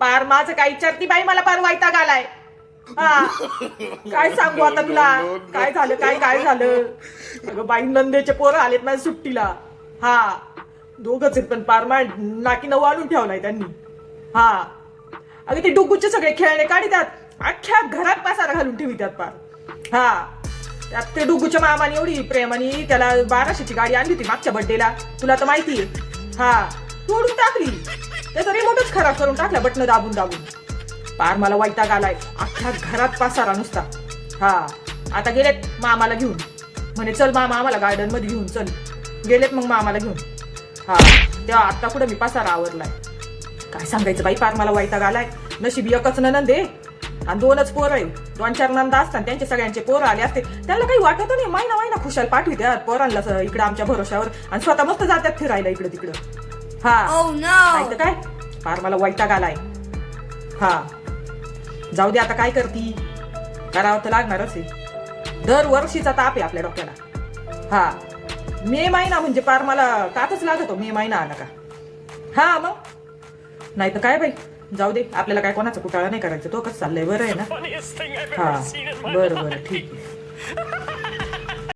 पार माझं काय विचारती बाई मला पार वैताग आलाय हा. काय सांगू आता तुला? काय झालं काय काय झालं? अगं बाई नंदेचे पोरं आलेत माझ्या सुट्टीला. हा. दोघच आहेत पण पार मा नाकी नऊ आणून ठेवलाय त्यांनी. हा. अगं ते डुगूचे सगळे खेळणे काढितात. अख्ख्या घरात पासारा घालून ठेवी त्यात पार. हा. त्यात ते डुगूच्या मामाने एवढी प्रेमाने त्याला बाराशेची गाडी आणली होती मागच्या बड्डेला तुला तर माहिती हा. तोडून टाकली. खराब करून टाकला बटन दाबून दाबून. पार मला वैताग आलाय. अख्ख्या घरात पसारा नुसता. हा आता गेलेत मामाला घेऊन. म्हणे चल मामा आम्हाला गार्डनमध्ये घेऊन चल. गेलेत मग मामाला घेऊन. हा तेव्हा आता कुठं मी पसारा आवरलाय. काय सांगायचं बाई पार मला वैताग आलाय. नशीब एकच ननंद आहे. आणि दोनच पोरं आहे. दोन चार नंदा असतात त्यांचे सगळ्यांचे पोरं आले असते. त्यांना काही वाटत नाही. महिना महिना खुशाल पाठवित्यात पोरांना इकडं आमच्या भरोशावर आणि स्वतः मस्त जातात फिरायला इकडं तिकडं. हा. Oh! काय? फार मला वैताग आलाय. हा. जाऊ दे आता काय करती? करावं तर लागणारच आहे. दर वर्षीचा ताप आहे आपल्या डोक्याला. हा. मे महिना म्हणजे पार मला तापच लागतो मे महिना आला का? हा मग? नाही तर काय बाई? जाऊ दे आपल्याला काय कोणाचा कुटाळा नाही करायचं. तो कसं चाललंय? बरं आहे ना? हा. बरं. बरं. ठीक आहे.